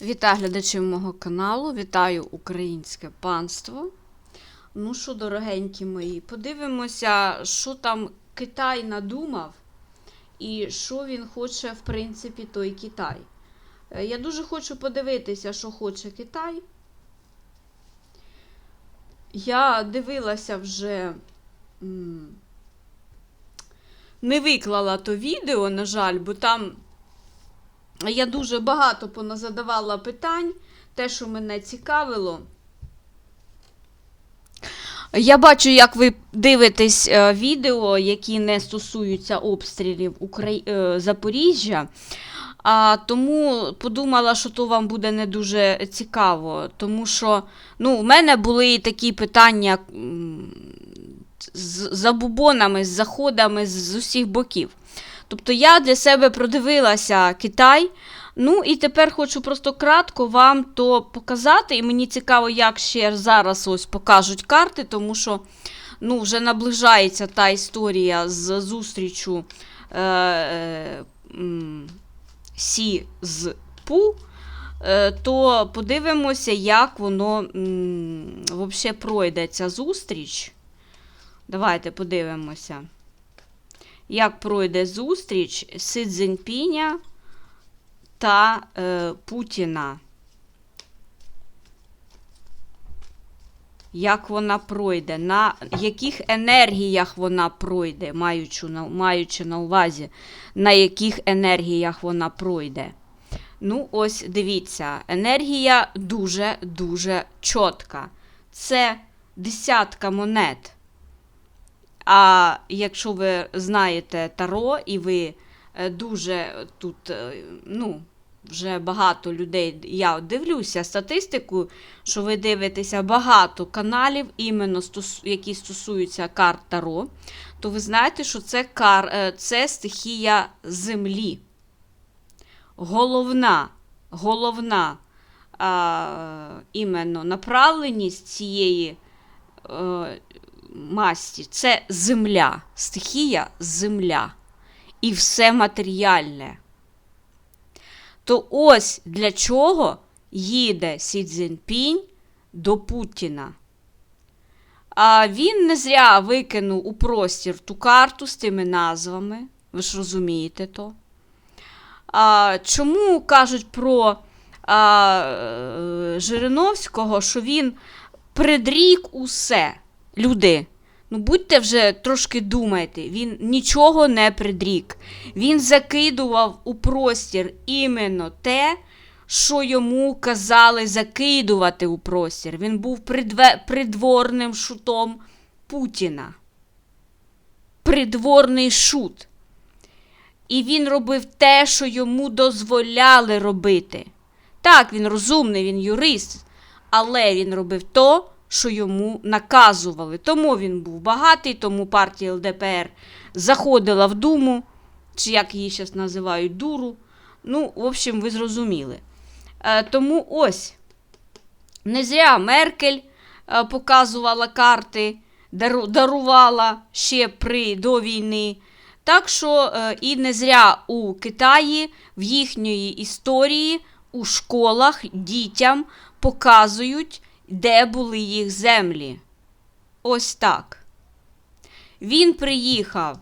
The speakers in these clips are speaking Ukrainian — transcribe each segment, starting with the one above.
Вітаю глядачів мого каналу, вітаю українське панство. Ну що, дорогенькі мої, подивимося, що там Китай надумав і що він хоче, в принципі, той Китай. Е, Я дуже хочу подивитися, що хоче Китай. Я дивилася вже. Не виклала то відео, на жаль, бо там я дуже багато поназадавала питань, те, що мене цікавило. Я бачу, як ви дивитесь е, відео, які не стосуються обстрілів Украї... е, Запоріжжя. А тому подумала, що то вам буде не дуже цікаво. Тому що ну, у мене були такі питання з забубонами, з заходами з усіх боків. Тобто я для себе продивилася Китай. Ну і тепер хочу просто кратко вам то показати. І мені цікаво, як ще зараз ось покажуть карти, тому що ну, вже наближається та історія з зустрічю е, е, Сі з Пу. Е, то подивимося, як воно взагалі пройде ця зустріч. Давайте подивимося як пройде зустріч Си Цзіньпіня та е, Путіна. Як вона пройде, на яких енергіях вона пройде, маючи на, увазі, на яких енергіях вона пройде. Ну, ось дивіться, енергія дуже-дуже чітка. Це десятка монет. А якщо ви знаєте Таро і ви е, дуже тут, е, ну, вже багато людей, я дивлюся статистику, що ви дивитеся багато каналів, іменно які стосуються карт Таро, то ви знаєте, що це, кар, е, це стихія Землі. Головна, головна а, іменно направленість цієї. Масті це земля, стихія земля і все матеріальне. То ось для чого їде Сі Цзіньпінь до Путіна. А він не зря викинув у простір ту карту з тими назвами. Ви ж розумієте то. А, Чому кажуть про а, е, Жириновського, що він предрік усе? Люди, ну будьте вже трошки думайте, він нічого не предрік. Він закидував у простір іменно те, що йому казали закидувати у простір. Він був придве... придворним шутом Путіна. Придворний шут. І він робив те, що йому дозволяли робити. Так, він розумний, він юрист, але він робив то, що йому наказували. Тому він був багатий, тому партія ЛДПР заходила в Думу, чи як її зараз називають, дуру. Ну, в общем, ви зрозуміли. Е, тому ось не зря Меркель е, показувала карти, дару, дарувала ще при до війни. Так що е, і не зря у Китаї в їхньої історії у школах дітям показують де були їх землі. Ось так. Він приїхав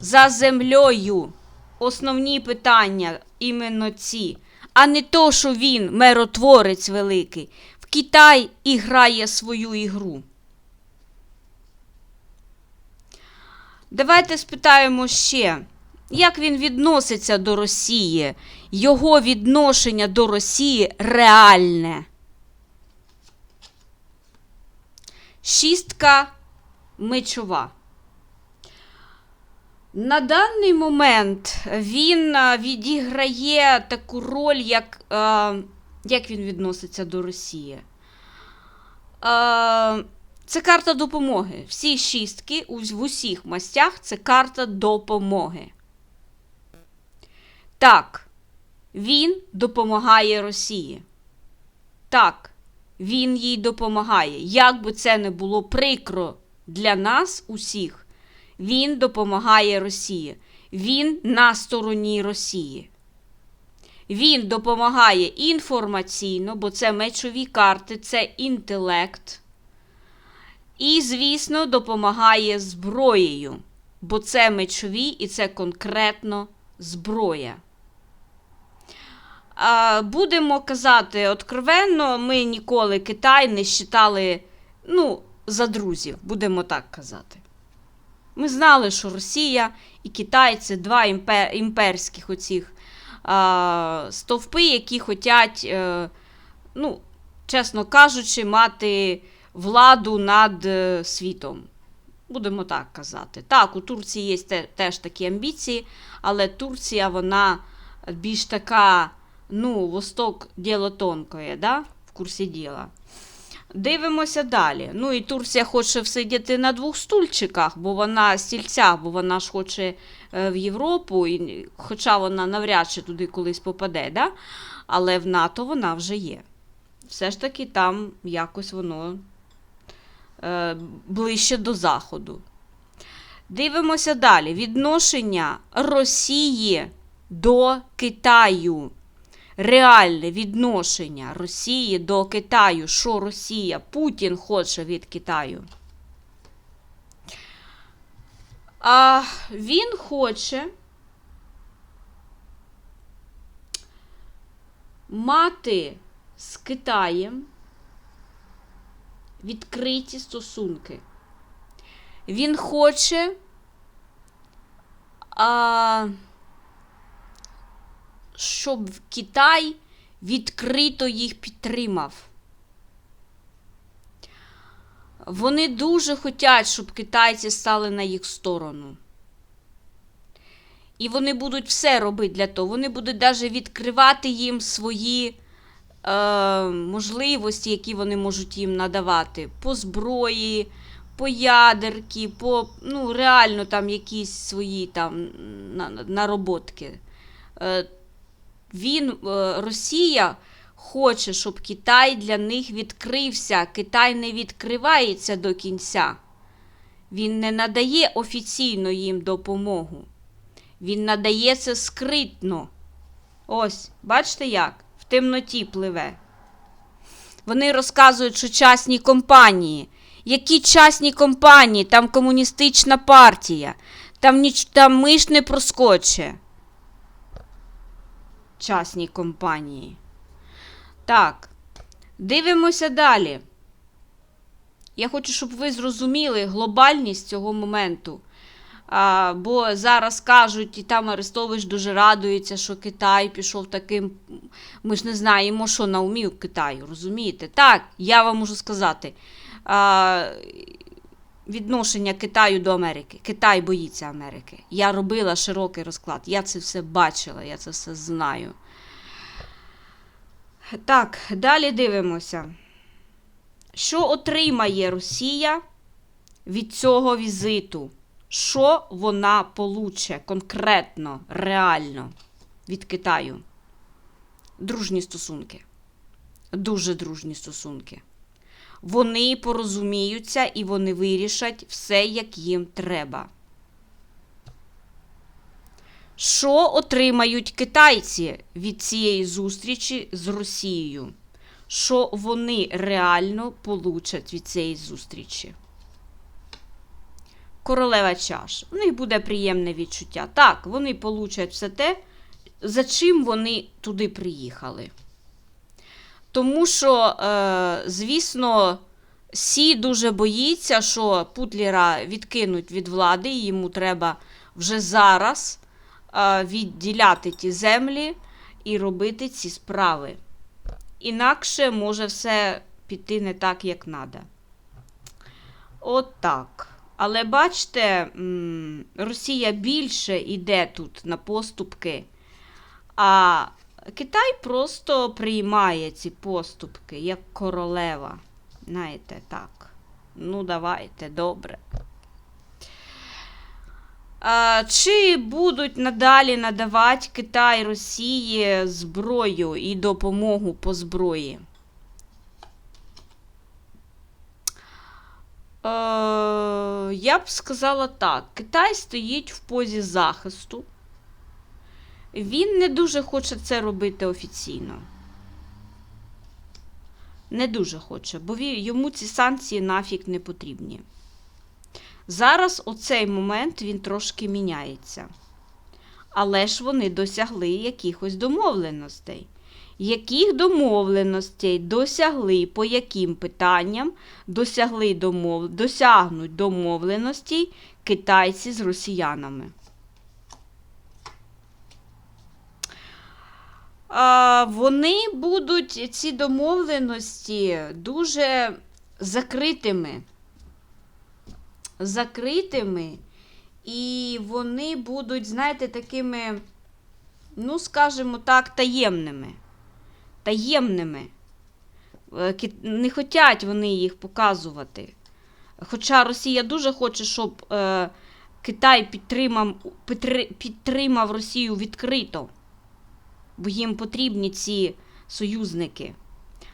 за землею. Основні питання іменно ці, а не то, що він миротворець великий. В Китай і грає свою ігру. Давайте спитаємо ще, як він відноситься до Росії, його відношення до Росії реальне. Шістка мечова. На даний момент він е, відіграє таку роль, як, е, як він відноситься до Росії. Е, це карта допомоги. Всі шістки в усіх мастях це карта допомоги. Так, він допомагає Росії. Так, він їй допомагає. Як би це не було прикро для нас усіх, він допомагає Росії. Він на стороні Росії. Він допомагає інформаційно, бо це мечові карти, це інтелект. І, звісно, допомагає зброєю, бо це мечові і це конкретно зброя. Будемо казати откровенно, ми ніколи Китай не вважали ну, за друзів, будемо так казати. Ми знали, що Росія і Китай це два імпер, імперських оцих а, стовпи, які хочуть, е, ну, чесно кажучи, мати владу над е, світом. Будемо так казати. Так, у Турції є те, теж такі амбіції, але Турція, вона більш така, ну, восток діло тонкое, да? в курсі діла. Дивимося далі. Ну і Турція хоче всидіти на двох стульчиках, бо вона стільцях, бо вона ж хоче е, в Європу, і, хоча вона навряд чи туди колись попаде, да? але в НАТО вона вже є. Все ж таки там якось воно е, ближче до Заходу. Дивимося далі. Відношення Росії до Китаю. Реальне відношення Росії до Китаю. Що Росія? Путін хоче від Китаю. А він хоче мати з Китаєм відкриті стосунки. Він хоче а, щоб Китай відкрито їх підтримав. Вони дуже хочуть, щоб китайці стали на їх сторону. І вони будуть все робити для того. Вони будуть навіть відкривати їм свої е, можливості, які вони можуть їм надавати по зброї, по ядерки, по ну, реально там якісь свої там на- на- нароботки. Е, він, е, Росія хоче, щоб Китай для них відкрився. Китай не відкривається до кінця. Він не надає офіційно їм допомогу. Він надає це скритно. Ось, бачите як? В темноті пливе. Вони розказують, що частні компанії. Які частні компанії? Там комуністична партія. Там, ніч... там миш не проскоче. Частні компанії. Так. Дивимося далі. Я хочу, щоб ви зрозуміли глобальність цього моменту. А, бо зараз кажуть, і там Арестович дуже радується, що Китай пішов таким. Ми ж не знаємо, що на умі Китаю, розумієте? Так, я вам можу сказати. А, відношення Китаю до Америки. Китай боїться Америки. Я робила широкий розклад. Я це все бачила, я це все знаю. Так, далі дивимося. Що отримає Росія від цього візиту? Що вона получе конкретно, реально від Китаю? Дружні стосунки. Дуже дружні стосунки. Вони порозуміються і вони вирішать все, як їм треба. Що отримають китайці від цієї зустрічі з Росією? Що вони реально получать від цієї зустрічі? Королева чаш. У них буде приємне відчуття. Так, вони получать все те, за чим вони туди приїхали. Тому що, е, звісно, Сі дуже боїться, що Путлера відкинуть від влади, і йому треба вже зараз е, відділяти ті землі і робити ці справи. Інакше може все піти не так, як треба. От так. Але бачите, Росія більше йде тут на поступки, а Китай просто приймає ці поступки як королева. Знаєте, так. Ну, давайте, добре. А, чи будуть надалі надавати Китай Росії зброю і допомогу по зброї? Е, я б сказала так: Китай стоїть в позі захисту. Він не дуже хоче це робити офіційно. Не дуже хоче, бо йому ці санкції нафіг не потрібні. Зараз оцей момент він трошки міняється. Але ж вони досягли якихось домовленостей. Яких домовленостей досягли, по яким питанням досягли домов... досягнуть домовленостей китайці з росіянами? Вони будуть ці домовленості дуже закритими. Закритими, і вони будуть, знаєте, такими, ну, скажімо так, таємними. Таємними. Е, Не хочуть вони їх показувати. Хоча Росія дуже хоче, щоб е, Китай підтримав, підтримав Росію відкрито бо їм потрібні ці союзники.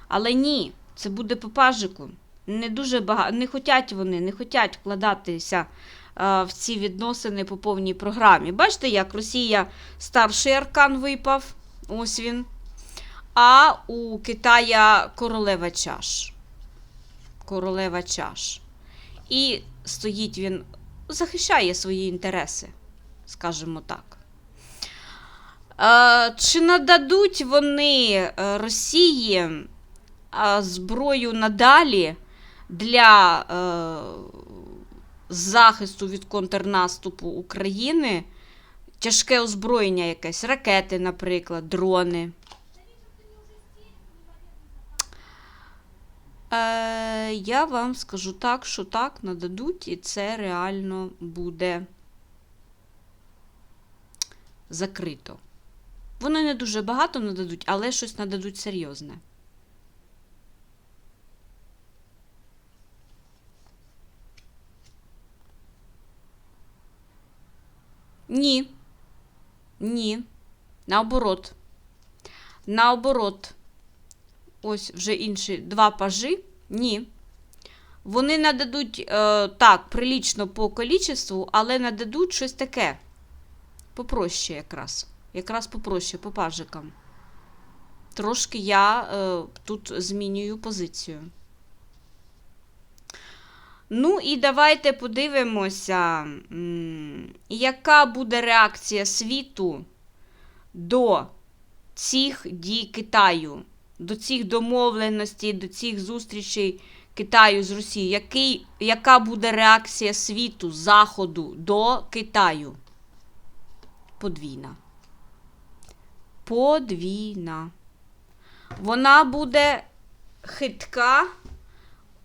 Але ні, це буде по пажику. Не дуже багато, не хотять вони, не хотять вкладатися е, в ці відносини по повній програмі. Бачите, як Росія старший аркан випав, ось він. А у Китая королева чаш. Королева чаш. І стоїть він, захищає свої інтереси, скажімо так. Чи нададуть вони е, Росії е, зброю надалі для е, захисту від контрнаступу України? Тяжке озброєння якесь, ракети, наприклад, дрони. Е, я вам скажу так, що так нададуть, і це реально буде закрито. Вони не дуже багато нададуть, але щось нададуть серйозне. Ні. Ні. Наоборот. Наоборот. Ось вже інші два пажі. Ні. Вони нададуть е, так, прилічно по количеству, але нададуть щось таке. Попроще якраз. Якраз попроще, по пажикам. Трошки я е, тут змінюю позицію. Ну, і давайте подивимося, яка буде реакція світу до цих дій Китаю, до цих домовленостей, до цих зустрічей Китаю з Росією. Який, яка буде реакція світу, Заходу до Китаю? Подвійна. Подвійна. Вона буде хитка,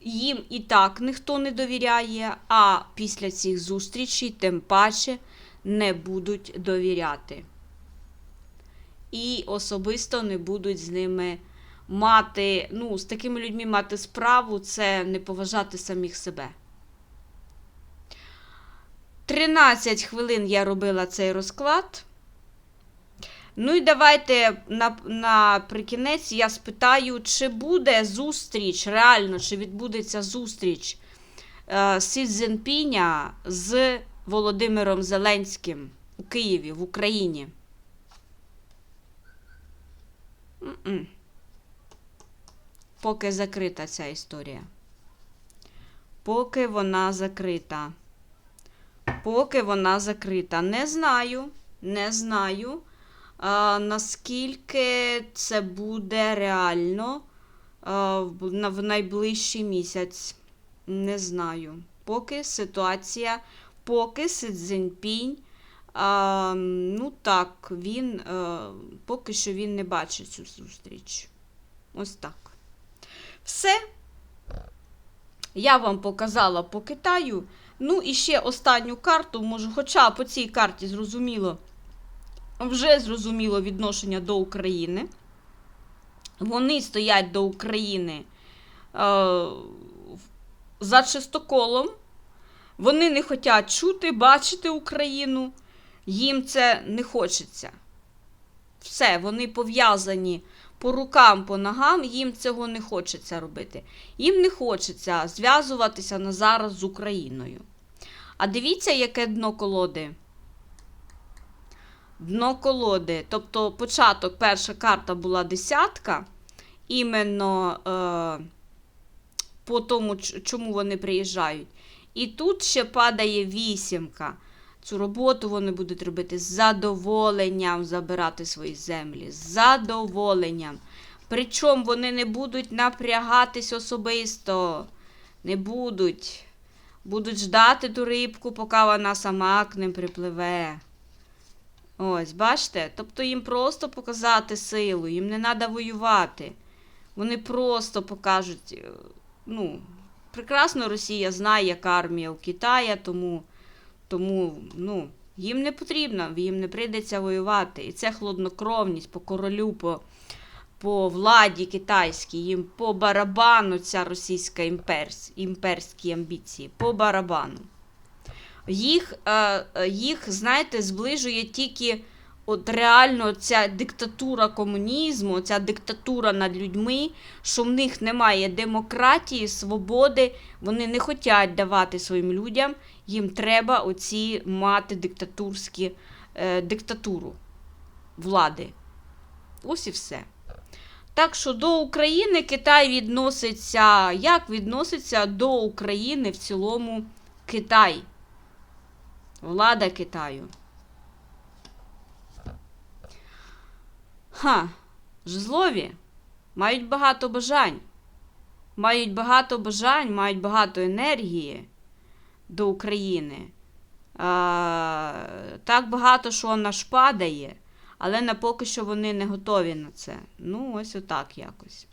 їм і так ніхто не довіряє, а після цих зустрічей, тим паче, не будуть довіряти. І особисто не будуть з ними мати, ну, з такими людьми мати справу, це не поважати самих себе. 13 хвилин я робила цей розклад. Ну і давайте на, наприкінець я спитаю, чи буде зустріч, реально, чи відбудеться зустріч е, Сі Цзіньпіня з Володимиром Зеленським у Києві, в Україні. М-м. Поки закрита ця історія. Поки вона закрита. Поки вона закрита. Не знаю, не знаю, а, наскільки це буде реально а, в, найближчий місяць. Не знаю. Поки ситуація, поки Си Цзіньпінь, а, ну так, він а, поки що він не бачить цю зустріч. Ось так. Все. Я вам показала по Китаю. Ну і ще останню карту, може, хоча по цій карті зрозуміло, вже зрозуміло відношення до України. Вони стоять до України е, за чистоколом. Вони не хочуть чути, бачити Україну. Їм це не хочеться. Все, вони пов'язані по рукам, по ногам, їм цього не хочеться робити. Їм не хочеться зв'язуватися на зараз з Україною. А дивіться, яке дно колоди. Дно колоди. Тобто початок, перша карта була десятка. Іменно е, по тому, чому вони приїжджають. І тут ще падає вісімка. Цю роботу вони будуть робити з задоволенням забирати свої землі. З задоволенням. Причому вони не будуть напрягатись особисто. Не будуть. Будуть ждати ту рибку, поки вона сама к ним припливе. Ось, бачите? Тобто їм просто показати силу, їм не треба воювати. Вони просто покажуть. е, Ну, прекрасно Росія знає, яка армія у Китаї, тому, тому ну, їм не потрібно, їм не прийдеться воювати. І це хладнокровність по королю, по, по владі китайській, їм по барабану ця російська імперс, імперські амбіції, по барабану. Їх, е, е, їх, знаєте, зближує тільки от реально ця диктатура комунізму, ця диктатура над людьми, що в них немає демократії, свободи, вони не хочуть давати своїм людям, їм треба оці мати диктатурські е, диктатуру влади. Ось і все. Так що до України Китай відноситься, як відноситься до України в цілому Китай? Влада Китаю. Ха, жезлові мають багато бажань. Мають багато бажань, мають багато енергії до України. А, так багато, що вона ж падає, але на поки що вони не готові на це. Ну, ось отак якось.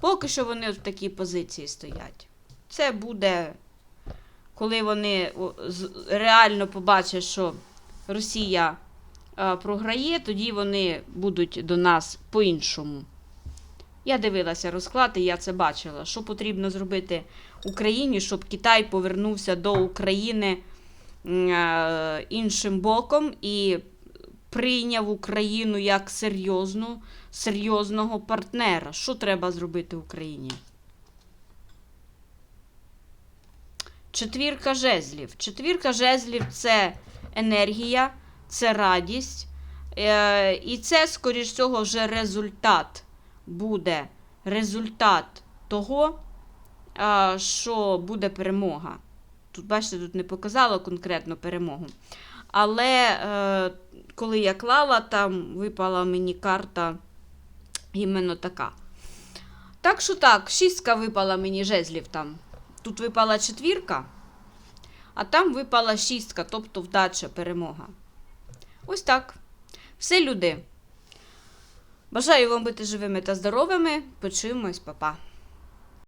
Поки що вони в такій позиції стоять. Це буде, коли вони реально побачать, що Росія е, програє, тоді вони будуть до нас по-іншому. Я дивилася розклад, і я це бачила. Що потрібно зробити Україні, щоб Китай повернувся до України е, іншим боком і прийняв Україну як серйозну, серйозного партнера. Що треба зробити Україні? Четвірка жезлів. Четвірка жезлів це енергія, це радість. Е, і це, скоріш всього, вже результат буде результат того, що буде перемога. Тут, бачите, тут не показала конкретно перемогу. Але е, коли я клала, там випала мені карта іменно така. Так що так, шістка випала мені жезлів там. Тут випала четвірка, а там випала шістка, тобто вдача, перемога. Ось так. Все, люди. Бажаю вам бути живими та здоровими. Почуємось, па-па.